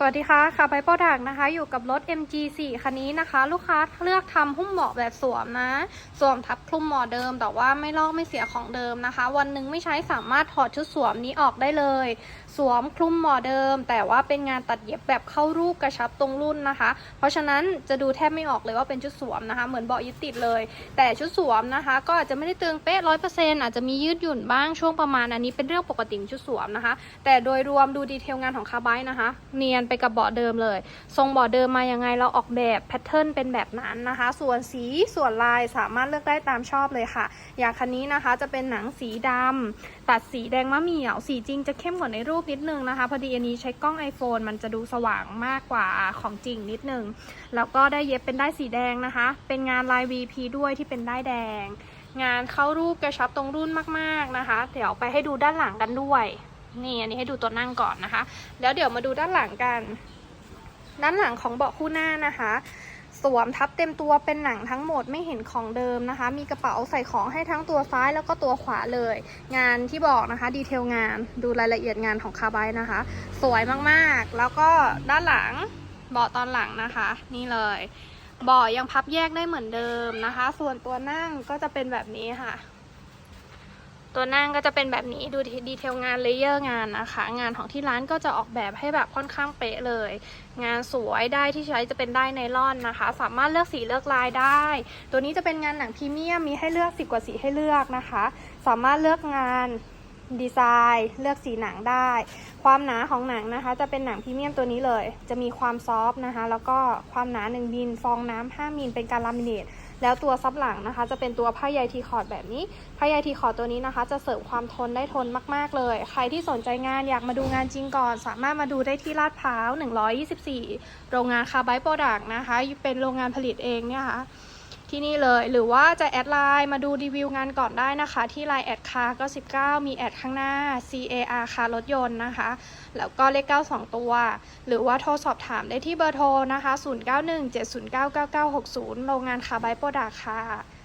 สวัสดีค่ะค่ะไบโปรดักนะคะ อยู่กับรถ MG4 คันนี้นะคะ ลูกค้าเลือกทำหุ้มเบาะแบบสวมนะ สวมทับคลุมหมอเดิม แต่ว่าไม่ลอกไม่เสียของเดิมนะคะ วันหนึ่งไม่ใช้สามารถถอดชุดสวมนี้ออกได้เลย สวมคลุมหมอเดิม แต่ว่าเป็นงานตัดเย็บแบบเข้ารูปกระชับตรงรุ่นนะคะ เพราะฉะนั้นจะดูแทบไม่ออกเลยว่าเป็นชุดสวมนะคะ เหมือนเบาะยึดติดเลย แต่ชุดสวมนะคะ ก็อาจจะไม่ได้ตึงเป๊ะร้อยเปอร์เซ็นต์อาจจะมียืดหยุ่นบ้างช่วงประมาณอันนี้เป็นเรื่องปกติของชุดสวมนะคะ แต่โดยรวมดูดีเทลงานของคาร์ไบต์นะคะ เนียนไปกับเบาะเดิมเลย ทรงเบาะเดิมมายังไงเราออกแบบแพทเทิร์นเป็นแบบนั้นนะคะ ส่วนสีส่วนลายสามารถเลือกได้ตามชอบเลยค่ะ อย่างคันนี้นะคะจะเป็นหนังสีดำตัดสีแดงมะเหมี่ยว สีจริงจะเข้มกว่าในรูปนิดนึงนะคะ พอดีอันนี้ใช้กล้อง iPhone มันจะดูสว่างมากกว่าของจริงนิดนึง แล้วก็ได้เย็บเป็นได้สีแดงนะคะ เป็นงานลาย VP ด้วยที่เป็นได้แดง งานเข้ารูปกระชับตรงรุ่นมาก ๆนะคะ เดี๋ยวไปให้ดูด้านหลังกันด้วย นี่อันนี้ให้ดูตัวนั่งก่อนนะคะ แล้วเดี๋ยวมาดูด้านหลังกัน ด้านหลังของเบาะคู่หน้านะคะ สวมทับเต็มตัวเป็นหนังทั้งหมดไม่เห็นของเดิมนะคะ มีกระเป๋าใส่ของให้ทั้งตัวซ้ายแล้วก็ตัวขวาเลย งานที่บอกนะคะ ดีเทลงานดูรายละเอียดงานของคาร์ไบนะคะ สวยมากๆ แล้วก็ด้านหลังเบาะตอนหลังนะคะ นี่เลยเบาะยังพับแยกได้เหมือนเดิมนะคะ ส่วนตัวนั่งก็จะเป็นแบบนี้ค่ะ ตัวนั่งก็จะเป็นแบบนี้ดูดีเทลงานเลเยอร์งานนะคะ งานของที่ร้านก็จะออกแบบให้แบบค่อนข้างเป๊ะเลย งานสวยได้ที่ใช้จะเป็นได้ไนล่อนนะคะ สามารถเลือกสีเลือกลายได้ ตัวนี้จะเป็นงานหนังพรีเมียมมีให้เลือกสิบกว่าสีให้เลือกนะคะ สามารถเลือกงานดีไซน์เลือกสีหนังได้ ความหนาของหนังนะคะ จะเป็นหนังพรีเมียมตัวนี้เลย จะมีความซอฟต์นะคะ แล้วก็ความหนา1มิลฟองน้ำ5มิลเป็นการลามิเนต แล้วตัวซับหลังนะคะ จะเป็นตัวผ้าใยทีคอร์ดแบบนี้ ผ้าใยทีคอร์ดตัวนี้นะคะ จะเสริมความทนได้ทนมาก ๆ เลย ใครที่สนใจงานอยากมาดูงานจริงก่อน สามารถมาดูได้ที่ลาดพร้าว 124 โรงงานคาร์ไบโปรดักต์นะคะ เป็นโรงงานผลิตเองเนี่ยค่ะ ที่นี่เลย หรือว่าจะแอดไลน์มาดูรีวิวงานก่อนได้นะคะ ที่ไลน์แอดคาร์ก็ 19 มีแอดข้างหน้า CAR คารถยนต์นะคะ แล้วก็เลข 9 2 ตัว หรือว่าโทรสอบถามได้ที่เบอร์โทรนะคะ 0917099960 โรงงานคาร์ไบโปรดักค่ะ